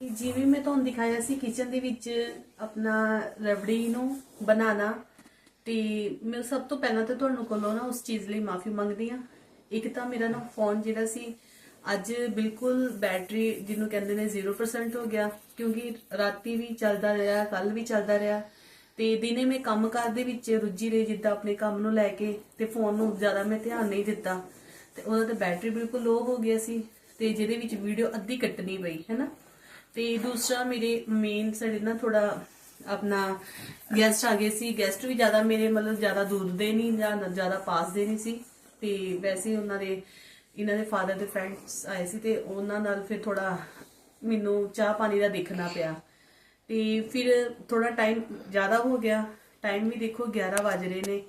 ਜਿਵੇਂ ਮੈਂ ਤੁਹਾਨੂੰ ਦਿਖਾਇਆ ਸੀ ਕਿਚਨ ਦੇ ਵਿੱਚ ਆਪਣਾ ਰਬੜੀ ਨੂੰ ਬਣਾਉਣਾ, ਤੇ ਮੈਂ ਸਭ ਤੋਂ ਪਹਿਲਾਂ ਤਾਂ ਤੁਹਾਨੂੰ ਕੋਲੋਂ ਨਾ ਉਸ ਚੀਜ਼ ਲਈ ਮਾਫੀ ਮੰਗਦੀ ਆ ਇੱਕ ਤਾਂ ਮੇਰਾ ਨਾ ਫੋਨ ਜਿਹੜਾ ਸੀ, ਅੱਜ ਬਿਲਕੁਲ ਬੈਟਰੀ ਜਿਹਨੂੰ ਕਹਿੰਦੇ ਨੇ 0% ਹੋ ਗਿਆ, ਕਿਉਂਕਿ ਰਾਤੀ ਵੀ ਚੱਲਦਾ ਰਿਹਾ ਕੱਲ ਵੀ ਚੱਲਦਾ ਰਿਹਾ। ਤੇ ਦਿਨੇ ਮੈਂ ਕੰਮਕਾਰ ਦੇ ਵਿੱਚ ਰੁੱਝੀ ਰਹੀ, ਜਿੱਦਾਂ ਆਪਣੇ ਕੰਮ ਨੂੰ ਲੈ ਕੇ, ਤੇ ਫੋਨ ਨੂੰ ਜ਼ਿਆਦਾ ਮੈਂ ਧਿਆਨ ਨਹੀਂ ਦਿੱਤਾ। ਤੇ ਉਹਦਾ ਤੇ ਬੈਟਰੀ ਬਿਲਕੁਲ ਲੋ ਹੋ ਗਿਆ ਸੀ, ਤੇ ਜਿਹਦੇ ਵਿੱਚ ਵੀਡੀਓ ਅੱਧੀ ਕੱਟਣੀ ਪਈ ਹੈਨਾ ਤੇ ਦੂਸਰਾ ਮੇਰੇ ਮੇਨ ਸਾਡੇ ਨਾ ਥੋੜਾ ਆਪਣਾ ਗੈਸਟ ਆ ਗਏ ਸੀ। ਗੈਸਟ ਵੀ ਜ਼ਿਆਦਾ ਮੇਰੇ ਮਤਲਬ ਜ਼ਿਆਦਾ ਦੂਰ ਦੇ ਨਹੀਂ ਜਾਂ ਜ਼ਿਆਦਾ ਪਾਸ ਦੇ ਨਹੀਂ ਸੀ। ਤੇ ਵੈਸੇ ਉਹਨਾਂ ਦੇ, ਇਹਨਾਂ ਦੇ ਫਾਦਰ ਦੇ ਫਰੈਂਡਸ ਆਏ ਸੀ ਤੇ ਉਹਨਾਂ ਨਾਲ ਫਿਰ ਥੋੜਾ ਮੈਨੂੰ ਚਾਹ ਪਾਣੀ ਦਾ ਦੇਖਣਾ ਪਿਆ। ਤੇ ਫਿਰ ਥੋੜਾ ਟਾਈਮ ਜ਼ਿਆਦਾ ਹੋ ਗਿਆ। ਟਾਈਮ ਵੀ ਦੇਖੋ 11 ਵਜ ਰਹੇ ਨੇ।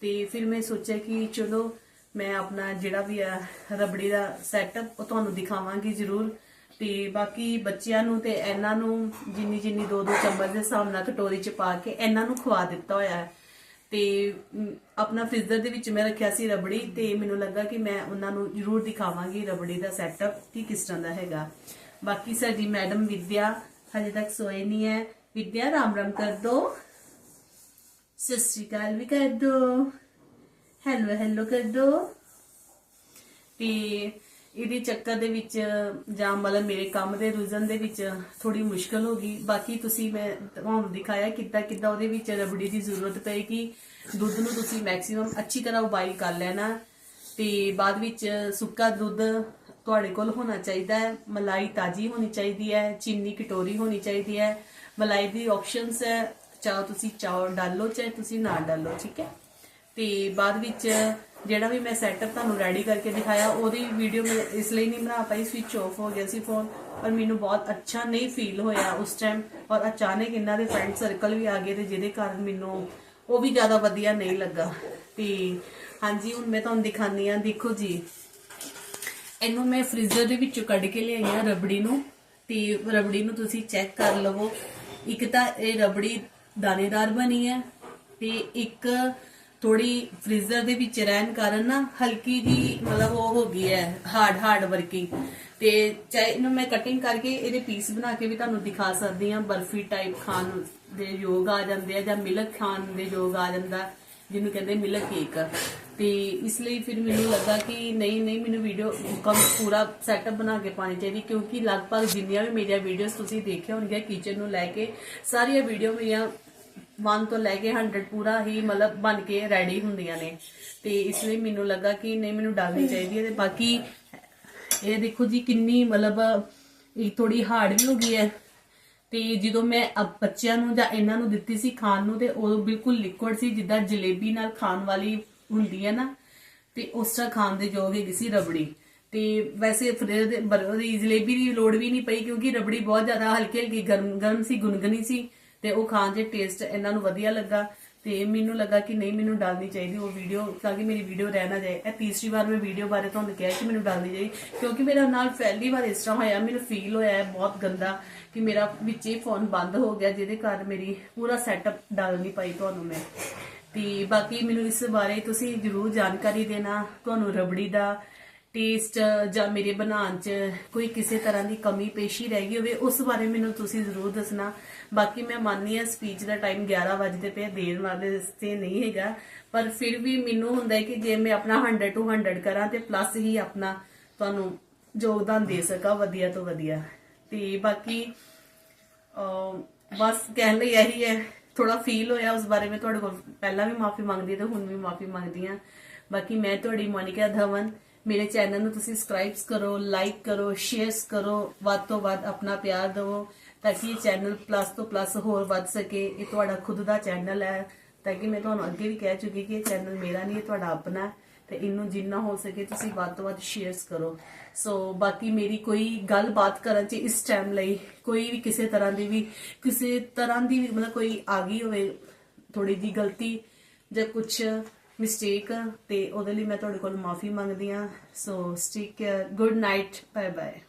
ਤੇ ਫਿਰ ਮੈਂ ਸੋਚਿਆ ਕਿ ਚਲੋ ਮੈਂ ਆਪਣਾ ਜਿਹੜਾ ਵੀ ਆ ਰਬੜੀ ਦਾ ਸੈਟਅਪ ਉਹ ਤੁਹਾਨੂੰ ਦਿਖਾਵਾਂਗੀ ਜ਼ਰੂਰ। ਤੇ ਬਾਕੀ ਬੱਚਿਆਂ ਨੂੰ ਤੇ ਇਹਨਾਂ ਨੂੰ ਜਿੰਨੀ ਜਿੰਨੀ ਦੋ ਦੋ ਚਮਚ ਦੇ ਹਿਸਾਬ ਨਾਲ ਕਟੋਰੀ ਚ ਪਾ ਕੇ ਇਹਨਾਂ ਨੂੰ ਖਵਾ ਦਿੱਤਾ ਹੋਇਆ ਹੈ। ਤੇ ਆਪਣਾ ਫ੍ਰੀਜ਼ਰ ਦੇ ਵਿੱਚ ਮੈਂ ਰੱਖਿਆ ਸੀ ਰਬੜੀ ਤੇ ਮੈਨੂੰ ਲੱਗਾ ਕਿ ਮੈਂ ਉਹਨਾਂ ਨੂੰ ਜ਼ਰੂਰ ਦਿਖਾਵਾਂਗੀ ਰਬੜੀ ਦਾ ਸੈਟਅਪ ਕਿ ਕਿਸ ਤਰ੍ਹਾਂ ਦਾ ਹੈਗਾ। ਬਾਕੀ ਸਾਡੀ ਮੈਡਮ ਵਿਦਿਆ ਹਜੇ ਤੱਕ ਸੋਏ ਨਹੀਂ ਹੈ। ਵਿਦਿਆ, ਰਾਮ ਰਾਮ ਕਰ ਦੋ। ਸਤਿ ਸ਼੍ਰੀ ਅਕਾਲ ਵੀ ਕਰ ਦੋ। ਹੈਲੋ ਹੈਲੋ ਕਰ ਦੋ। ਤੇ ਇਹਦੇ ਚੱਕਰ ਦੇ ਵਿੱਚ ਜਾਂ ਮਤਲਬ ਮੇਰੇ ਕੰਮ ਦੇ ਰੁਝਣ ਦੇ ਵਿੱਚ ਥੋੜੀ ਮੁਸ਼ਕਲ ਹੋ ਗਈ। ਬਾਕੀ ਤੁਸੀਂ ਮੈਂ ਤੁਹਾਨੂੰ ਦਿਖਾਇਆ ਕਿੱਦਾਂ ਕਿੱਦਾਂ ਉਹਦੇ ਵਿੱਚ ਰਬੜੀ ਦੀ ਜ਼ਰੂਰਤ ਪਏਗੀ ਦੁੱਧ ਨੂੰ ਤੁਸੀਂ ਮੈਕਸਿਮਮ ਅੱਛੀ ਤਰ੍ਹਾਂ ਉਬਾਈਲ ਕਰ ਲੈਣਾ ਤੇ ਬਾਅਦ ਵਿੱਚ ਸੁੱਕਾ ਦੁੱਧ ਤੁਹਾਡੇ ਕੋਲ ਹੋਣਾ ਚਾਹੀਦਾ ਹੈ। ਮਲਾਈ ਤਾਜੀ ਹੋਣੀ ਚਾਹੀਦੀ ਹੈ, ਚੀਨੀ ਕਟੋਰੀ ਹੋਣੀ ਚਾਹੀਦੀ ਹੈ। ਮਲਾਈ ਦੀ ਆਪਸ਼ਨਸ ਹੈ, ਚਾਹੋ ਤੁਸੀਂ ਚਾਹ ਡਾਲੋ, ਚਾਹੇ ਤੁਸੀਂ ਨਾ ਡਾਲੋ, ਠੀਕ ਹੈ। ਤੇ ਬਾਅਦ ਵਿੱਚ ਜਿਹੜਾ ਵੀ ਮੈਂ ਸੈਟਅਪ ਤੁਹਾਨੂੰ ਰੈਡੀ ਕਰਕੇ ਦਿਖਾਇਆ, ਉਹਦੀ ਵੀਡੀਓ ਮੈਂ ਇਸ ਲਈ ਨਹੀਂ ਬਣਾ ਪਾਈ ਸਵਿਚ ਆਫ ਹੋ ਗਿਆ ਸੀ ਫੋਨ ਪਰ ਮੈਨੂੰ ਬਹੁਤ ਅੱਛਾ ਨਹੀਂ ਫੀਲ ਹੋਇਆ ਉਸ ਟਾਈਮ ਔਰ ਅਚਾਨਕ ਇਹਨਾਂ ਦੇ ਫਰੈਂਡ ਸਰਕਲ ਵੀ ਆ ਗਏ ਤੇ ਜਿਹਦੇ ਕਾਰਨ ਮੈਨੂੰ ਉਹ ਵੀ ਜ਼ਿਆਦਾ ਵਧੀਆ ਨਹੀਂ ਲੱਗਾ। ਤੇ ਹਾਂਜੀ, ਹੁਣ ਮੈਂ ਤੁਹਾਨੂੰ ਦਿਖਾਨੀ ਆ ਦੇਖੋ ਜੀ। ਇਹਨੂੰ ਮੈਂ ਫ੍ਰੀਜ਼ਰ ਦੇ ਵਿੱਚੋਂ ਕੱਢ ਕੇ ਲਿਆਈ ਆ ਰਬੜੀ ਨੂੰ। ਤੇ ਰਬੜੀ ਨੂੰ ਤੁਸੀਂ ਚੈੱਕ ਕਰ ਲਵੋ। ਇੱਕ ਤਾਂ ਇਹ ਰਬੜੀ ਦਾਣੇਦਾਰ ਬਣੀ ਹੈ ਤੇ ਇੱਕ ਥੋੜੀ ਫ੍ਰੀਜ਼ਰ ਦੇ ਵਿੱਚ ਰਹਿਣ ਕਾਰਨ ਨਾ ਹਲਕੀ ਜੀ ਮਤਲਬ ਉਹ ਹੋ ਗਈ ਹੈ ਹਾਰਡ ਹਾਰਡ ਵਰਕਿੰਗ ਤੇ ਚਾਹੇ ਇਹਨੂੰ ਮੈਂ ਕਟਿੰਗ ਕਰਕੇ ਇਹਦੇ ਪੀਸ ਬਣਾ ਕੇ ਵੀ ਤੁਹਾਨੂੰ ਦਿਖਾ ਸਕਦੀ ਹਾਂ, ਬਰਫੀ ਟਾਈਪ ਖਾਣ ਦੇ ਯੋਗ ਆ ਜਾਂਦੇ ਆ ਜਾਂ ਮਿਲਕ ਖਾਣ ਦੇ ਯੋਗ ਆ ਜਾਂਦਾ, ਜਿਹਨੂੰ ਕਹਿੰਦੇ ਮਿਲਕ ਕੇਕ ਤੇ ਇਸ ਲਈ ਫਿਰ ਮੈਨੂੰ ਲੱਗਾ ਕਿ ਨਹੀਂ ਨਹੀਂ, ਮੈਨੂੰ ਵੀਡੀਓ ਕੰਮ ਪੂਰਾ ਸੈਟਅਪ ਬਣਾ ਕੇ ਪਾਣੀ ਚਾਹੀਦੀ, ਕਿਉਂਕਿ ਲਗਭਗ ਜਿੰਨੀਆਂ ਵੀ ਮੇਰੀਆਂ ਵੀਡੀਓਜ਼ ਤੁਸੀਂ ਦੇਖਿਆ ਹੋਣਗੀਆਂ ਕਿਚਨ ਨੂੰ ਲੈ ਕੇ, ਸਾਰੀਆਂ ਵੀਡੀਓ ਮੇਰੀਆਂ 1 ਤੋਂ ਲੈ ਕੇ 100 ਪੂਰਾ ਹੀ ਮਤਲਬ ਬਣ ਕੇ ਰੈਡੀ ਹੁੰਦੀਆਂ ਨੇ। ਤੇ ਇਸ ਲਈ ਮੈਨੂੰ ਲੱਗਾ ਕਿ ਨਹੀਂ, ਮੈਨੂੰ ਡਾਲਣੀ ਚਾਹੀਦੀ ਹੈ ਤੇ ਬਾਕੀ ਇਹ ਦੇਖੋ ਜੀ ਕਿੰਨੀ ਮਤਲਬ ਇਹ ਥੋੜੀ ਹਾਰਡ ਵੀ ਹੋ ਗਈ ਹੈ। ਤੇ ਜਦੋਂ ਮੈਂ ਬੱਚਿਆਂ ਨੂੰ ਜਾਂ ਇਹਨਾਂ ਨੂੰ ਦਿੱਤੀ ਸੀ ਖਾਣ ਨੂੰ ਤੇ ਉਹ ਬਿਲਕੁਲ ਲਿਕੁਇਡ ਸੀ, ਜਿੱਦਾਂ ਜਲੇਬੀ ਨਾਲ ਖਾਣ ਵਾਲੀ ਹੁੰਦੀ ਹੈ ਨਾ, ਤੇ ਉਸ ਤਰ੍ਹਾਂ ਖਾਣ ਦੇ ਯੋਗ ਹੈਗੀ ਸੀ ਰਬੜੀ। ਤੇ ਵੈਸੇ ਫਰੇ ਦੇ ਜਲੇਬੀ ਦੀ ਲੋੜ ਵੀ ਨਹੀਂ ਪਈ ਕਿਉਂਕਿ ਰਬੜੀ ਬਹੁਤ ਜ਼ਿਆਦਾ ਹਲਕੀ ਹਲਕੀ ਗਰਮ ਗਰਮ ਸੀ ਗੁਨਗੁਨੀ ਸੀ। ਤੇ ਉਹ ਖਾਣ ਦੇ ਟੇਸਟ ਇਹਨਾਂ ਨੂੰ ਵਧੀਆ ਲੱਗਾ ਤੇ ਮੈਨੂੰ ਲੱਗਾ ਕਿ ਨਹੀਂ, ਮੈਨੂੰ ਡਾਲਣੀ ਚਾਹੀਦੀ ਉਹ ਵੀਡੀਓ ਤਾਂ ਕਿ ਮੇਰੀ ਵੀਡੀਓ ਰਹਿ ਨਾ ਜਾਏ। ਇਹ ਤੀਸਰੀ ਵਾਰ ਮੈਂ ਵੀਡੀਓ ਬਾਰੇ ਤੁਹਾਨੂੰ ਕਿਹਾ ਕਿ ਮੈਨੂੰ ਡਾਲਣੀ ਚਾਹੀਦੀ, ਕਿਉਂਕਿ ਮੇਰਾ ਨਾਲ ਪਹਿਲੀ ਵਾਰ ਇਸ ਤਰ੍ਹਾਂ ਹੋਇਆ, ਮੈਨੂੰ ਫੀਲ ਹੋਇਆ ਹੈ ਬਹੁਤ ਗੰਦਾ ਕਿ ਮੇਰਾ ਵਿੱਚ ਹੀ ਫੋਨ ਬੰਦ ਹੋ ਗਿਆ, ਜਿਹਦੇ ਕਾਰਨ ਮੇਰੀ ਪੂਰਾ ਸੈਟਅਪ ਡਾਲ ਨਹੀਂ ਪਾਈ ਤੁਹਾਨੂੰ ਮੈਂ। ਤੇ ਬਾਕੀ ਮੈਨੂੰ ਇਸ ਬਾਰੇ ਤੁਸੀਂ ਜਰੂਰ ਜਾਣਕਾਰੀ ਦੇਣਾ, ਤੁਹਾਨੂੰ ਰਬੜੀ ਦਾ ਟੇਸਟ ਜਾਂ ਮੇਰੇ ਬਣਾਉਣ 'ਚ ਕੋਈ ਕਿਸੇ ਤਰ੍ਹਾਂ ਦੀ ਕਮੀ, ਪੇਸ਼ੀ ਰਹਿ ਗਈ ਹੋਵੇ, ਉਸ ਬਾਰੇ ਮੈਨੂੰ ਤੁਸੀਂ ਜ਼ਰੂਰ ਦੱਸਣਾ। ਬਾਕੀ ਮੈਂ ਮੰਨਦੀ ਹਾਂ ਸਪੀਚ ਦਾ ਟਾਈਮ 11 ਵਜੇ ਪਿਆ ਦੇਰ ਵਾਲੇ ਤੇ ਨਹੀਂ ਹੈਗਾ। ਪਰ ਫਿਰ ਵੀ ਮੈਨੂੰ ਹੁੰਦਾ ਹੈ ਕਿ ਜੇ ਮੈਂ ਆਪਣਾ 100 ਟੂ 100 ਕਰਾਂ ਤੇ ਪਲੱਸ ਹੀ ਆਪਣਾ ਤੁਹਾਨੂੰ ਯੋਗਦਾਨ ਦੇ ਸਕਾਂ ਵਧੀਆ ਤੋਂ ਵਧੀਆ। ਤੇ ਬਾਕੀ ਬਸ ਕਹਿਣ ਲਈ ਇਹੀ ਹੈ ਥੋੜਾ ਫੀਲ ਹੋਇਆ ਉਸ ਬਾਰੇ ਮੈਂ ਤੁਹਾਡੇ ਕੋਲ। ਪਹਿਲਾਂ ਵੀ ਮਾਫੀ ਮੰਗਦੀ ਤੇ ਹੁਣ ਵੀ ਮਾਫੀ ਮੰਗਦੀ ਆ ਬਾਕੀ ਮੈਂ ਤੁਹਾਡੀ ਮੋਨਿਕਾ ਧਵਨ ਮੇਰੇ ਚੈਨਲ ਨੂੰ ਤੁਸੀਂ ਸਬਸਕ੍ਰਾਈਬ ਕਰੋ ਲਾਈਕ ਕਰੋ ਸ਼ੇਅਰ ਕਰੋ, ਵੱਧ ਤੋਂ ਵੱਧ ਆਪਣਾ ਪਿਆਰ ਦਿਵੋ, ਤਾਂ ਕਿ ਇਹ ਚੈਨਲ ਪਲੱਸ ਤੋਂ ਪਲੱਸ ਹੋਰ ਵੱਧ ਸਕੇ। ਇਹ ਤੁਹਾਡਾ ਖੁਦ ਦਾ ਚੈਨਲ ਹੈ। ਤਾਂ ਕਿ ਮੈਂ ਤੁਹਾਨੂੰ ਅੱਗੇ ਵੀ ਕਹਿ ਚੁੱਕੀ ਕਿ ਇਹ ਚੈਨਲ ਮੇਰਾ ਨਹੀਂ, ਇਹ ਤੁਹਾਡਾ ਆਪਣਾ ਤੇ ਇਹਨੂੰ ਜਿੰਨਾ ਹੋ ਸਕੇ ਤੁਸੀਂ ਵੱਧ ਤੋਂ ਵੱਧ ਸ਼ੇਅਰਸ ਕਰੋ। ਸੋ ਬਾਕੀ ਮੇਰੀ ਕੋਈ ਗੱਲਬਾਤ ਕਰਨ ਚ ਇਸ ਟਾਈਮ ਲਈ ਕੋਈ ਵੀ ਕਿਸੇ ਤਰ੍ਹਾਂ ਦੀ ਵੀ, ਕਿਸੇ ਤਰ੍ਹਾਂ ਦੀ ਵੀ ਮਤਲਬ ਕੋਈ ਆ ਗਈ ਹੋਵੇ ਥੋੜੀ ਜੀ ਗਲਤੀ ਜਾਂ ਕੁਝ ਮਿਸਟੇਕ ਤੇ ਉਹਦੇ ਲਈ ਮੈਂ ਤੁਹਾਡੇ ਕੋਲ ਮਾਫੀ ਮੰਗਦੀ ਆ so take care good night bye bye